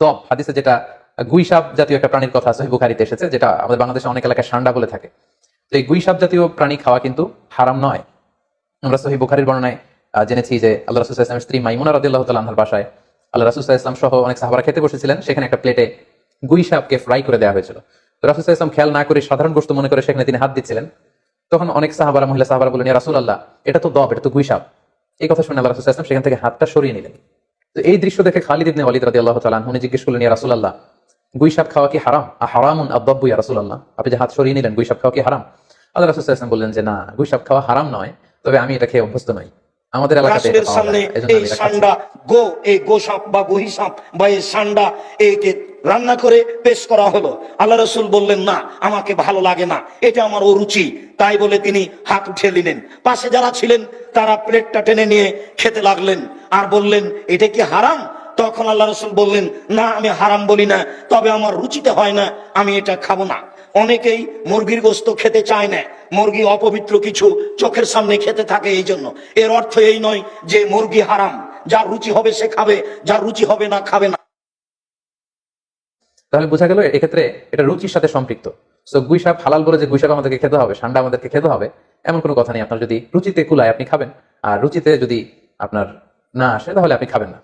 দব হাদিসে যেটা গুইসাপ জাতীয় একটা প্রাণীর কথা সহি বুখারিতে এসেছে, যেটা আমাদের বাংলাদেশে অনেক এলাকায় সান্ডা বলে থাকে। তো এই গুইসাপ জাতীয় প্রাণী খাওয়া কিন্তু হারাম নয়। আমরা সহি বুখারির বর্ণনায় জেনেছি যে আল্লাহ রাসুল ইসলামের স্ত্রী মাইমুনা রাদিল্লাহ তাল্লাহার বাসায় আল্লাহ রাসুল ইসলাম সহ অনেক সাহাবারা খেতে বসেছিলেন। সেখানে একটা প্লেটে গুই সাপকে ফ্রাই করে দেওয়া হয়েছিল। তো রাসুল ইসলাম খেয়াল না করে সাধারণ বস্তু মনে করে সেখানে তিনি হাত দিচ্ছিলেন। তখন অনেক সাহাবারা, মহিলা সাহাবারা বললেন রাসুল আল্লাহ এটা তো দব এটা তো গুই সাপ এই কথা শুনে আল্লাহ রাসুল ইসলাম সেখান থেকে হাতটা সরিয়ে নিলেন। তো এই দৃশ্য দেখে খালিদ ইবনে ওয়ালিদ রাদিয়াল্লাহু তাআলা উনি জিজ্ঞেস করলেন ইয়া রাসূলুল্লাহ গুই সাপ খাওয়া কি হারাম? আ হারামুন আদাব্বু ইয়া রাসূলুল্লাহ। আপনি যে হাত সরিয়ে নিলেন গুই সাপ খাওয়া কি হারাম? আল্লাহ রাসূল সাল্লাল্লাহু বললেন যে না গুই সাপ খাওয়া হারাম নয় তবে আমি এটা খেয়ে অভ্যস্ত নই। আমাদের এলাকাতে সামনে এই। সান্ডা গো এই গো সাপ বা গহি সাপ বা এই সান্ডা একে রান্না করে পেশ করা হলো। আল্লাহ রসুল বললেন না আমাকে ভালো লাগে না এটা আমার অরুচি। তাই বলে তিনি হাত উঠিয়ে নিলেন। পাশে যারা ছিলেন তারা প্লেটটা টেনে নিয়ে খেতে লাগলেন। আর বললেন, এটা কি হারাম? তখন আল্লাহ রসুল বললেন, না, আমি হারাম বলি না, তবে আমার রুচিতে হয় না, আমি এটা খাব না। অনেকেই মুরগির গোস্ত খেতে চায় না, মুরগি অপবিত্র কিছু চোখের সামনে খেতে থাকে এই জন্য এর অর্থ এই নয় যে মুরগি হারাম, যার রুচি হবে সে খাবে, যার রুচি হবে না, খাবে না। তাহলে বোঝা গেল এক্ষেত্রে এটা রুচির সাথে সম্পৃক্ত। সো গুই সাপ হালাল বলে যে গুই সাপ আমাদেরকে খেতে হবে ঠান্ডা আমাদেরকে খেতে হবে, এমন কোনো কথা নেই। আপনার যদি রুচিতে কুলায় আপনি খাবেন, আর রুচিতে যদি আপনার না আসে তাহলে আপনি খাবেন না।